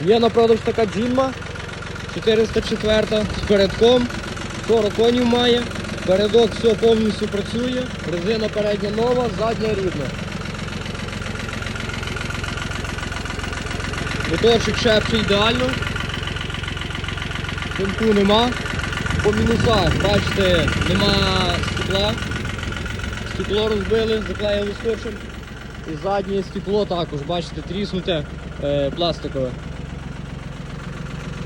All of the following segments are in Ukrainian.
Є на продаж така джинма 404 з передком. 40 конів має. Передок все повністю працює. Резина передня нова, задня рідна. Моторчик шепче ідеально. Пинку нема. По мінусах, бачите, нема стекла. Стекло розбили, заклеїли скотчем. І заднє стекло також, бачите, тріснуте е, пластикове.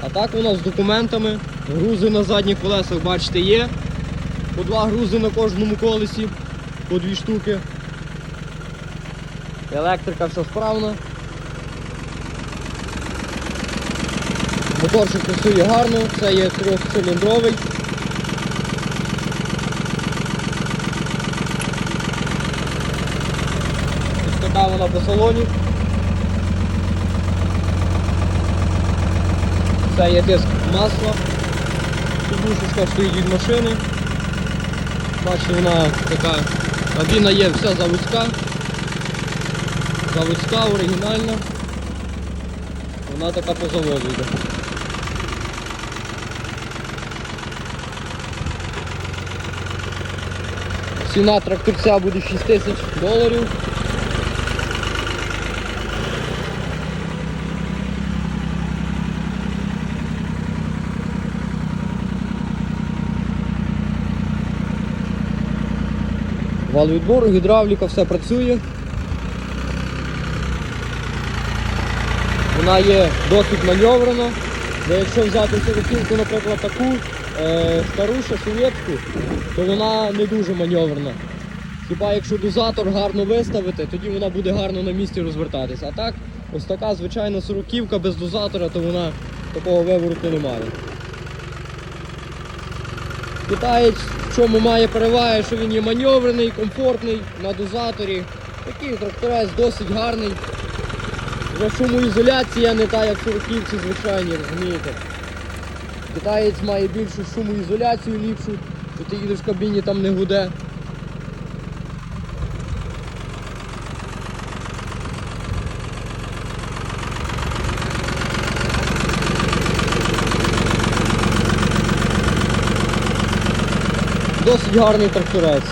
А так у нас з документами. Грузи на задніх колесах, бачите, є. По два грузи на кожному колесі, по дві штуки. Електрика все справна. Моторчик працює гарно, це є трьохциліндровий. Ось така вона по салоні. Це є диск масла. Підушечка стоїть від машини. Бачите, вона така кабіна є вся заводська. Заводська, оригінальна. Вона така по заводу йде. Ціна тракторця буде 6 тисяч доларів. Вал відбору, гідравліка, все працює. Вона є досить маневрена. Бо якщо взяти сороківку, наприклад, таку е, стару ще совєтську, то вона не дуже маневрена. Хіба якщо дозатор гарно виставити, тоді вона буде гарно на місці розвертатися. А так, ось така звичайна сороківка без дозатора, то вона такого вивороту не має. Китаєць в чому має переваги, що він є маневрений, комфортний на дозаторі. Такий тракторець досить гарний. Вже шумоізоляція не та, як сороківці звичайні, розумієте. Китаєць має більшу шумоізоляцію ліпшу, що ти їдеш в кабіні, там не гуде. Досить гарний тракторець.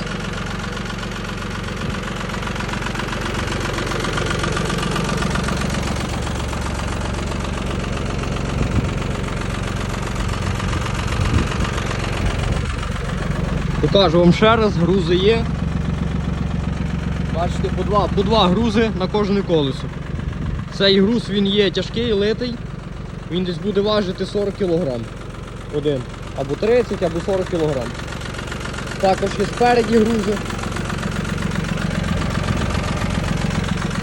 Покажу вам ще раз, грузи є. Бачите, по два, по два грузи на кожне колесо. Цей груз він є тяжкий, литий. Він десь буде важити 40 кг. Один. Або 30, або 40 кг. Також є спереді грузи.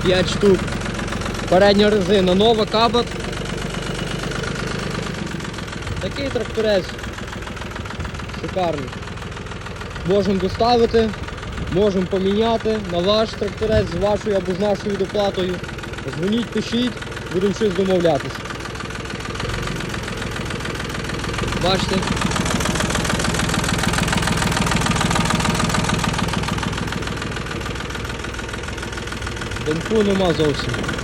5 штук. Передня резина нова, кабат. Такий тракторець. Шикарний. Можемо доставити, можемо поміняти на ваш тракторець з вашою або з нашою доплатою. Дзвоніть, пишіть, будемо щось домовлятися. Бачите? Димку нема зовсім.